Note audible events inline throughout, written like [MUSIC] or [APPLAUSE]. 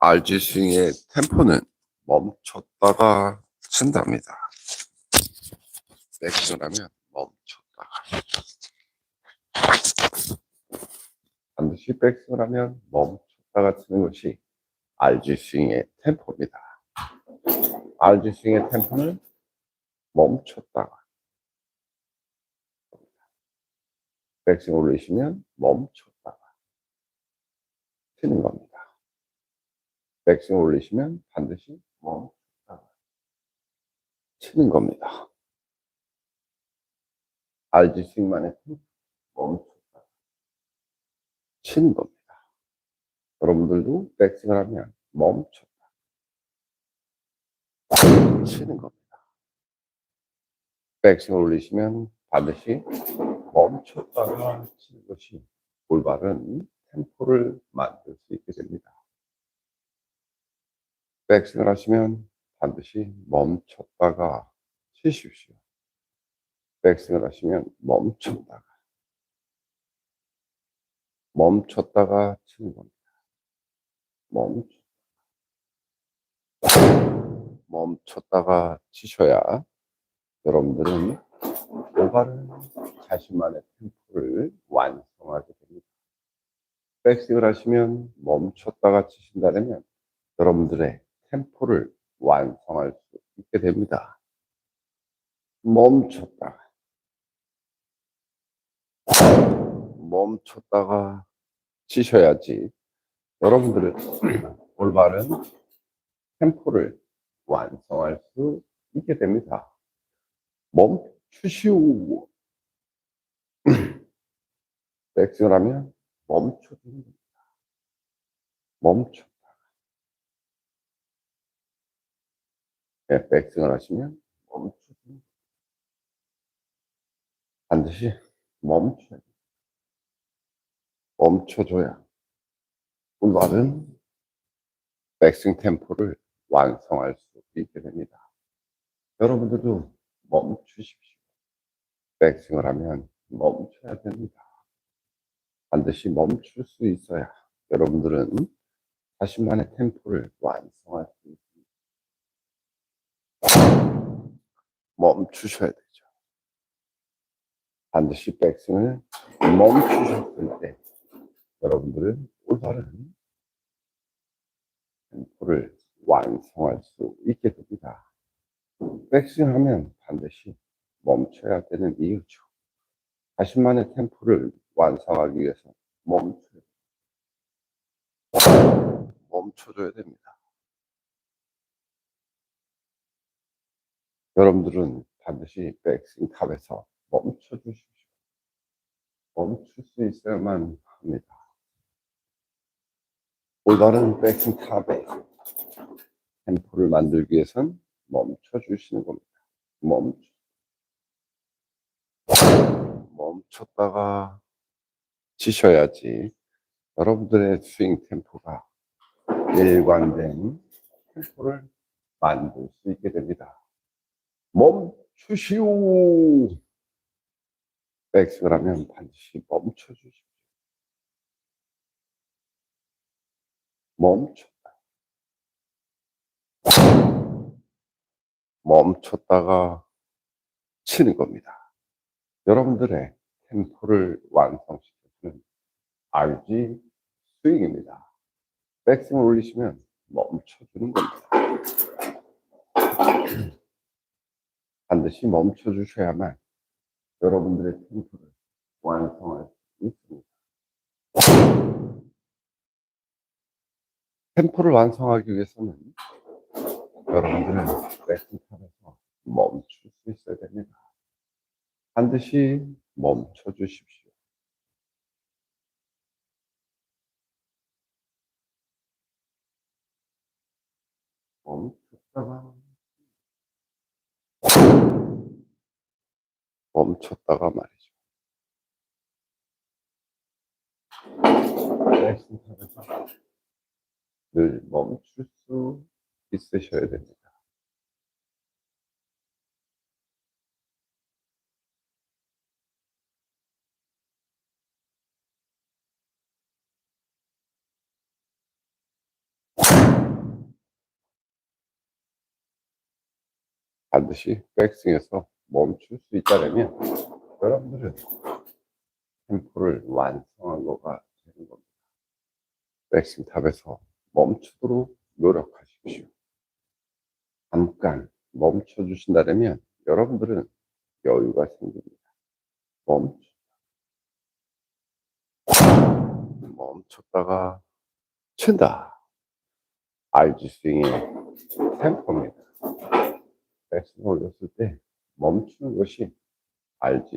RG 스윙의 템포는 멈췄다가 친답니다. 백스윙을 하면 멈췄다가 반드시 백스윙을 하면 멈췄다가 치는 것이 RG 스윙의 템포입니다. RG 스윙의 템포는 멈췄다가 백스윙 올리시면 멈췄다가 치는 겁니다. 백스윙 올리시면 반드시 멈췄다가 치는 겁니다. RG 스윙만의 템포 멈췄다가 치는 겁니다. 여러분들도 백스윙을 하면 멈췄다 치는 겁니다. 백스윙 올리시면 반드시 멈췄다가 치는 것이 올바른 템포를 만들 수 있게 됩니다. 백스윙을 하시면 반드시 멈췄다가 치십시오. 백스윙을 하시면 멈췄다가 멈췄다가 치는 겁니다. 멈췄 멈췄다가 치셔야 여러분들은 올바른 자신만의 템포를 완성하게 됩니다. 백스윙을 하시면 멈췄다가 치신다면 여러분들의 템포를 완성할 수 있게 됩니다. 멈췄다가 멈췄다가 치셔야지 여러분들은 올바른 템포를 완성할 수 있게 됩니다. 멈추시오. [CLEARS THROAT] 백스윙을 하면 멈춰주는 겁니다. 멈췄 다. 네, 백스윙을 하시면 겁니다. 반드시 멈춰야 돼요. 멈춰줘야 올바른 백스윙 템포를 완성할 수 있게 됩니다. 여러분들도 멈추십시오. 백스윙을 하면 멈춰야 됩니다. 반드시 멈출 수 있어야 여러분들은 자신만의 템포를 완성할 수 있습니다. 멈추셔야 되죠. 반드시 백스윙을 멈추셨을 때 여러분들은 올바른 템포를 완성할 수 있게 됩니다. 백스윙 하면 반드시 멈춰야 되는 이유죠. 자신만의 템포를 완성하기 위해서 멈춰야 멈춰줘야 됩니다. 여러분들은 반드시 백스윙 탑에서 멈춰 주십시오. 멈출 수 있어야만 합니다. 올바른 백스윙 탑에 템포를 만들기 위해선 멈춰 주시는 겁니다. 멈춰. 멈췄다가 치셔야지 여러분들의 스윙 템포가 일관된 템포를 만들 수 있게 됩니다. 멈추시오. 백스윙을 하면 반드시 멈춰주십시오. 멈췄다. 멈췄다가 치는 겁니다. 여러분들의 템포를 완성시켜주는 RG 스윙입니다. 백스윙을 올리시면 멈춰주는 겁니다. 반드시 멈춰 주셔야만 여러분들의 템포를 완성할 수 있습니다. 템포를 완성하기 위해서는 여러분들은 백스탑에서 멈출 수 있어야 됩니다. 반드시 멈춰 주십시오. 멈췄다가 멈췄다가 말이죠. 늘 멈출 수 있으셔야 됩니다. 반드시 백스윙에서 멈출 수 있다면 여러분들은 템포를 완성한 거가 되는 겁니다. 백스윙 탑에서 멈추도록 노력하십시오. 잠깐 멈춰 주신다면 여러분들은 여유가 생깁니다. 멈춰. 멈췄다가 친다. RG 스윙의 템포입니다. 백스윙 올렸을 때 멈추는 것이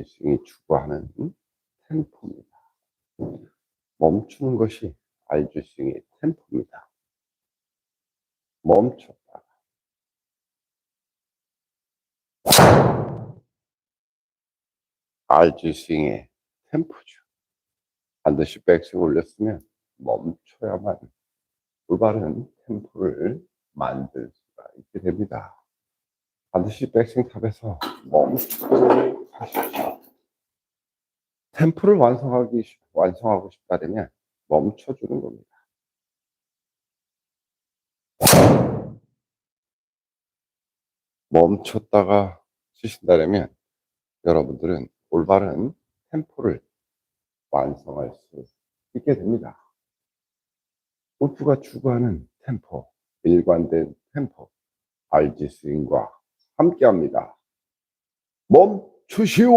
스윙이 추구하는 템포입니다. 멈추는 것이 스윙의 템포입니다. 멈췄다가 스윙의 템포죠. 반드시 백스윙 올렸으면 멈춰야만 올바른 템포를 만들 수가 있게 됩니다. 반드시 백스윙 탑에서 멈추도록 하십시오. 템포를 완성하기, 쉽- 완성하고 싶다면 멈춰주는 겁니다. 멈췄다가 치신다면 여러분들은 올바른 템포를 완성할 수 있게 됩니다. 골프가 추구하는 템포, 일관된 템포, RG 스윙과 함께 합니다. 멈추시오!